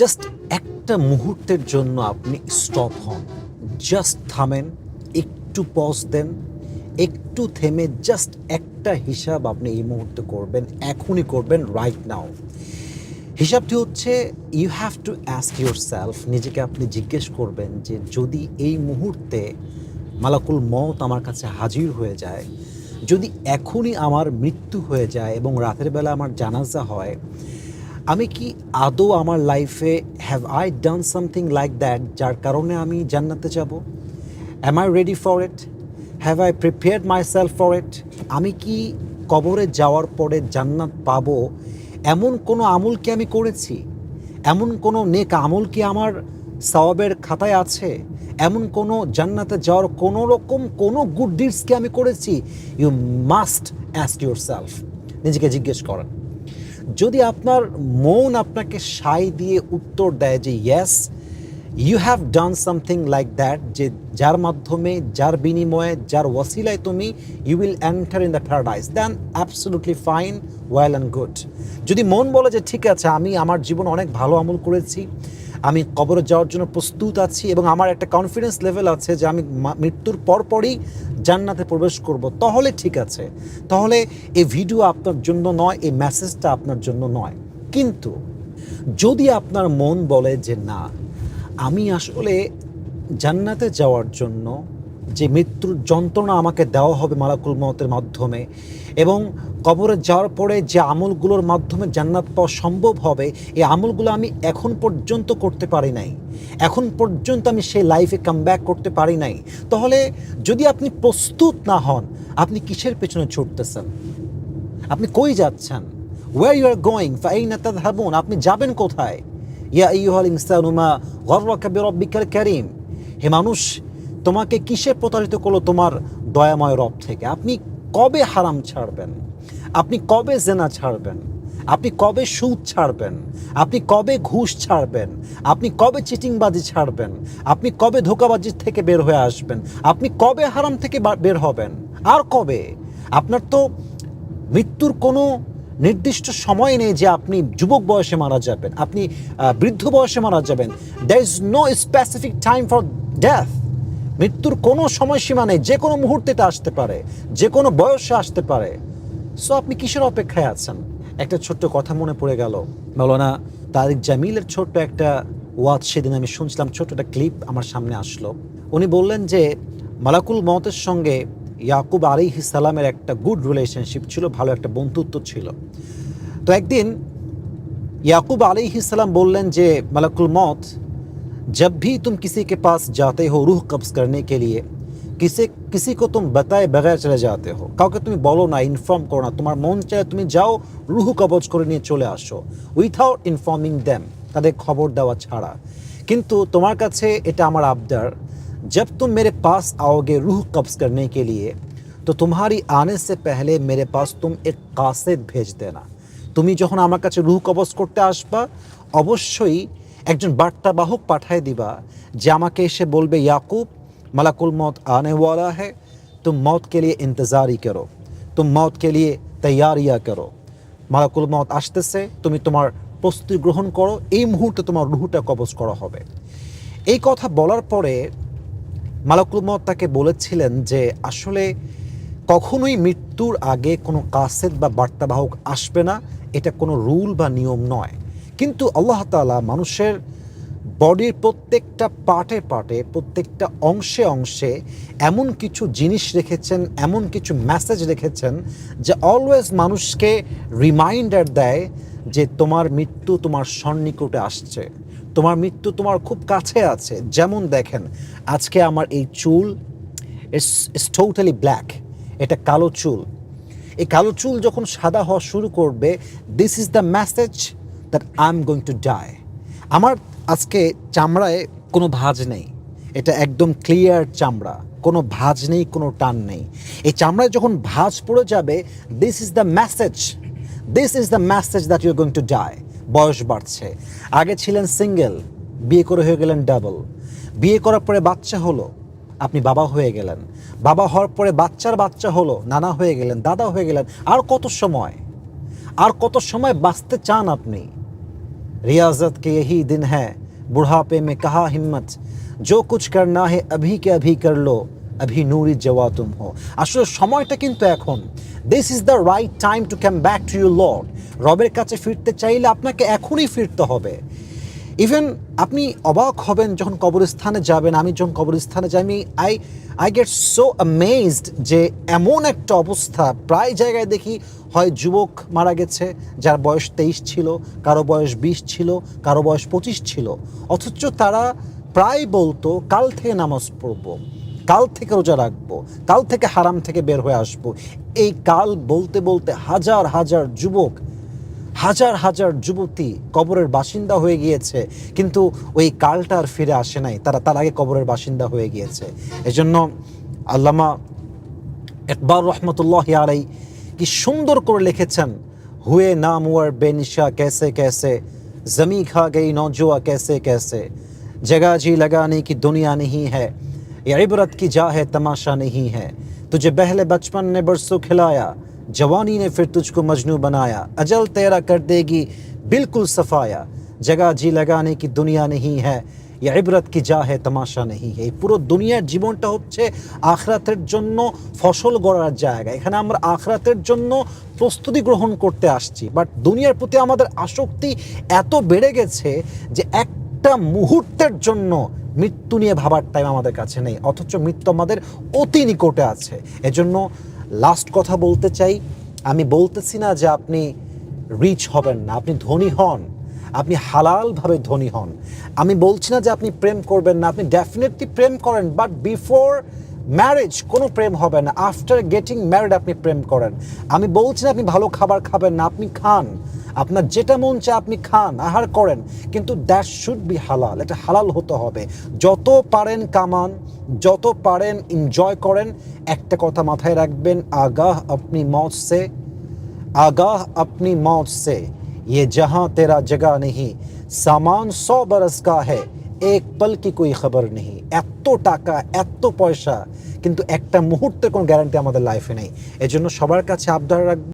Just একটা মুহূর্তের জন্য আপনি স্টপ হন। জাস্ট থামেন, একটু পজ দেন, একটু থেমে জাস্ট একটা হিসাব আপনি এই মুহূর্তে করবেন, এখনই করবেন রাইট নাও হিসাবটি হচ্ছে you have to ask yourself নিজেকে আপনি জিজ্ঞেস করবেন যে যদি এই মুহূর্তে মালাকুল মত আমার কাছে হাজির হয়ে যায়, যদি এখনই আমার মৃত্যু হয়ে যায় এবং রাতের বেলা আমার জানাজা হয় আমি কি আদৌ আমার লাইফে have I done something like that যার কারণে আমি জান্নাতে যাব? Am I ready for it have I prepared myself for it আমি কি কবরে যাওয়ার পরে জান্নাত পাবো? এমন কোনো আমল কি আমি করেছি? এমন কোনো নেক আমল কি আমার সওয়াবের খাতায় আছে? এমন কোনো জান্নাতে যাওয়ার কোনো রকম কোনো গুড ডিডস কি আমি করেছি? You must ask yourself নিজেকে জিজ্ঞেস করেন। যদি আপনার মন আপনাকে সাই দিয়ে উত্তর দেয় যে yes you have done something like that যে যার মাধ্যমে, যার বিনিময়ে, যার ওয়াসিলায় তুমি you will enter in the paradise than absolutely fine well and good যদি মন বলে যে ঠিক আছে, আমি আমার জীবন অনেক ভালো আমল করেছি আমি কবরে যাওয়ার জন্য প্রস্তুত আছি এবং আমার একটা কনফিডেন্স লেভেল আছে যে আমি মৃত্যুর পরপরই জান্নাতে প্রবেশ করব। তাহলে ঠিক আছে। তাহলে এই ভিডিও আপনার জন্য নয়, এই মেসেজটা আপনার জন্য নয়। কিন্তু যদি আপনার মন বলে যে না, আমি আসলে জান্নাতে যাওয়ার জন্য যে মৃত্যুর যন্ত্রণা আমাকে দেওয়া হবে মালাকুল মতের মাধ্যমে এবং কবরে যাওয়ার পরে যে আমলগুলোর মাধ্যমে জান্নাত পাওয়া সম্ভব হবে, এই আমলগুলো আমি এখন পর্যন্ত করতে পারি নাই। এখন পর্যন্ত আমি সেই লাইফে কাম করতে পারি নাই। তাহলে যদি আপনি প্রস্তুত না হন, আপনি কিসের পেছনে ছুটতেছেন? আপনি কই যাচ্ছেন? ওয়ার ইউ আর গোয়িং ফাইনা তাদহাবুন আপনি যাবেন কোথায়? ইয়া আইয়ুহাল ইনসানু মা গররাকা বিরাব্বিকাল কারীম। হে মানুষ তোমাকে কিসে প্রতারিত করল তোমার দয়াময় রব থেকে? আপনি কবে হারাম ছাড়বেন? আপনি কবে জেনা ছাড়বেন? আপনি কবে সুদ ছাড়বেন? আপনি কবে ঘুষ ছাড়বেন? আপনি কবে চিটিংবাজি ছাড়বেন? আপনি কবে ধোকাবাজি থেকে বের হয়ে আসবেন? আপনি কবে হারাম থেকে বের হবেন? আর কবে? আপনার তো মৃত্যুর কোনো নির্দিষ্ট সময় নেই যে আপনি যুবক বয়সে মারা যাবেন, আপনি বৃদ্ধ বয়সে মারা যাবেন। There is no specific time for death মৃত্যুর কোনো সময়সীমা নেই, যে কোনো মুহূর্তে এটা আসতে পারে, যে কোনো বয়সে আসতে পারে। সো আপনি কিসের অপেক্ষায় আছেন? একটা ছোট্ট কথা মনে পড়ে গেল। মৌলানা তারিক জামিলের ছোট্ট একটা ওয়াজ সেদিন আমি শুনছিলাম, ছোট্ট একটা ক্লিপ আমার সামনে আসলো। উনি বললেন যে, মালাকুল মতের সঙ্গে ইয়াকুব আলি ইসালামের একটা গুড রিলেশনশিপ ছিল, ভালো একটা বন্ধুত্ব ছিল। তো একদিন ইয়াকুব আলি ইসালাম বললেন যে, মালাকুল মত जब भी तुम किसी के पास जाते हो रूह कब्ज करने के लिए किसी किसी को तुम बताए बगैर चले जाते हो কাউকে তুমি বলো না ইনফর্ম করো না তোমার মন চায় তুমি যাও রুহ কবজ করে নিয়ে চলে আসো উইথাউট ইনফর্মিং দেম তাদের খবর দেওয়া ছাড়া কিন্তু তোমার কাছে এটা আমার আবদার जब तुम मेरे पास आओगे रूह कब्ज करने के लिए तो तुम्हारी आने से पहले मेरे पास तुम एक कासिद भेज देना তুমি যখন আমার কাছে রুহ কবজ করতে আসবা অবশ্যই একজন বার্তাবাহক পাঠায় দিবা, যে আমাকে এসে বলবে, ইয়াকুব, মালাকুল মত আনেওয়ালা হে, তুম মত কে লিয়ে ইন্তজারি করো, তুম মত কে লিয়ে তৈয়ারিয়া করো। মালাকুল মত আসতেছে, তুমি তোমার প্রস্তুতি গ্রহণ করো, এই মুহূর্তে তোমার রুহুটা কবজ করা হবে। এই কথা বলার পরে মালাকুল মত তাকে বলেছিলেন যে, আসলে কখনোই মৃত্যুর আগে কোনো কাসেদ বা বার্তাবাহক আসবে না, এটা কোনো রুল বা নিয়ম নয়। কিন্তু আল্লাহ তাআলা মানুষের বডির প্রত্যেকটা পার্টে পার্টে, প্রত্যেকটা অংশে অংশে এমন কিছু জিনিস রেখেছেন, এমন কিছু মেসেজ রেখেছেন যে অলওয়েজ মানুষকে রিমাইন্ডার দেয় যে তোমার মৃত্যু তোমার সন্নিকটে আসছে। তোমার মৃত্যু তোমার খুব কাছে আছে। যেমন দেখেন, আজকে আমার এই চুল ইটস টোটালি ব্ল্যাক এটা কালো চুল। এই কালো চুল যখন সাদা হওয়া শুরু করবে this is the message that I am going to die আমার আজকে চামড়ায় কোনো ভাঁজ নেই। এটা একদম ক্লিয়ার চামড়া। কোনো ভাঁজ নেই, কোনো টান নেই। এই চামড়ায় যখন ভাঁজ পড়ে যাবে this is the message this is the message that you going to die বয়স বাড়ছে। আগে ছিলেন সিঙ্গেল বিয়ে করে হয়ে গেলেন ডাবল বিয়ে করার পরে বাচ্চা হলো। আপনি বাবা হয়ে গেলেন। বাবা হওয়ার পরে বাচ্চার বাচ্চা হলো। নানা হয়ে গেলেন, দাদা হয়ে গেলেন। আর কত সময়? আর কত সময় বাঁচতে চান আপনি? रियाजत के यही दिन है बुढ़ापे में कहा हिम्मत जो कुछ करना है अभी के अभी कर लो अभी নূরি জওয়া তুম হো আসলে সময়টা কিন্তু এখন this is the right time to come back to you lord রবের কাছে ফিরতে চাইলে আপনাকে এখনই ফিরতে হবে ইভেন আপনি অবাক হবেন যখন কবরস্থানে যাবেন, আমি যখন কবরস্থানে যাই, আমি I I get so amazed যে এমন একটা অবস্থা। প্রায় জায়গায় দেখি হয় যুবক মারা গেছে, যার বয়স তেইশ ছিল, কারও বয়স বিশ ছিল, কারও বয়স পঁচিশ ছিল। অথচ তারা প্রায় বলতো, কাল থেকে নামাজ পড়ব, কাল থেকে রোজা রাখব, কাল থেকে হারাম থেকে বের হয়ে আসব। এই কাল বলতে বলতে হাজার হাজার যুবক হাজার হাজার যুবতী কবরের বাসিন্দা হয়ে গিয়েছে, কিন্তু ওই কালটা আর ফিরে আসে নাই। তারা তার আগে কবরের বাসিন্দা হয়ে গিয়েছে। এজন্য আল্লামা একবার রহমতুল্লাহ আলাই কি সুন্দর করে লিখেছেন, হুয়ে নাম ওয়ার বেনিশা ক্যাসে ক্যাসে জমি খা গেই নজোয়া ক্যাসে ক্যাসে জগা জি লাগানি কি দুনিয়া নেই হ্যাঁ ইবরত কি যা হ্যাঁ তমাশা নেই হ্যাঁ তুঝে বহলে বচপন নে বরসো খিলায়া जवानी ने फिर तुझको मजनू बनाया अजल तेरा कर देगी बिल्कुल सफाया जगह जी लगाने की दुनिया नहीं है ইয়া ইবরত কি যা হে তামাশা নেহি হে এই পুরো দুনিয়ার জীবনটা হচ্ছে আখরাতের জন্য ফসল গড়ার জায়গা এখানে আমরা আখরাতের জন্য প্রস্তুতি গ্রহণ করতে আসছি বাট দুনিয়ার প্রতি আমাদের আসক্তি এত বেড়ে গেছে যে একটা মুহূর্তের জন্য মৃত্যু নিয়ে ভাবার টাইম আমাদের কাছে নেই অথচ মৃত্যু আমাদের অতি নিকটে আছে এজন্য লাস্ট কথা বলতে চাই। আমি বলতেছি না যে আপনি রিচ হবেন না, আপনি ধনী হন, আপনি হালালভাবে ধনী হন। আমি বলছি না যে আপনি প্রেম করবেন না, আপনি ডেফিনেটলি প্রেম করেন বাট বিফোর ম্যারেজ কোনো প্রেম হবে না আফটার গেটিং ম্যারিড আপনি প্রেম করেন আমি বলছি না আপনি ভালো খাবার খাবেন না আপনি খান আপনার যেটা মন চায় আপনি খান আহার করেন কিন্তু দ্যাট শুড বি হালাল এটা হালাল হতে হবে যত পারেন কামান যত পারেন এনজয় করেন একটা কথা মাথায় রাখবেন আগাহ আপনি মত সে आगाह अपनी मौत से ये जहां तेरा जगह नहीं सामान सौ बरस का है এক পল কি কই খবর নেই এত টাকা এত পয়সা কিন্তু একটা মুহূর্তের কোনো গ্যারান্টি আমাদের লাইফে নেই এজন্য সবার কাছে আবদার রাখব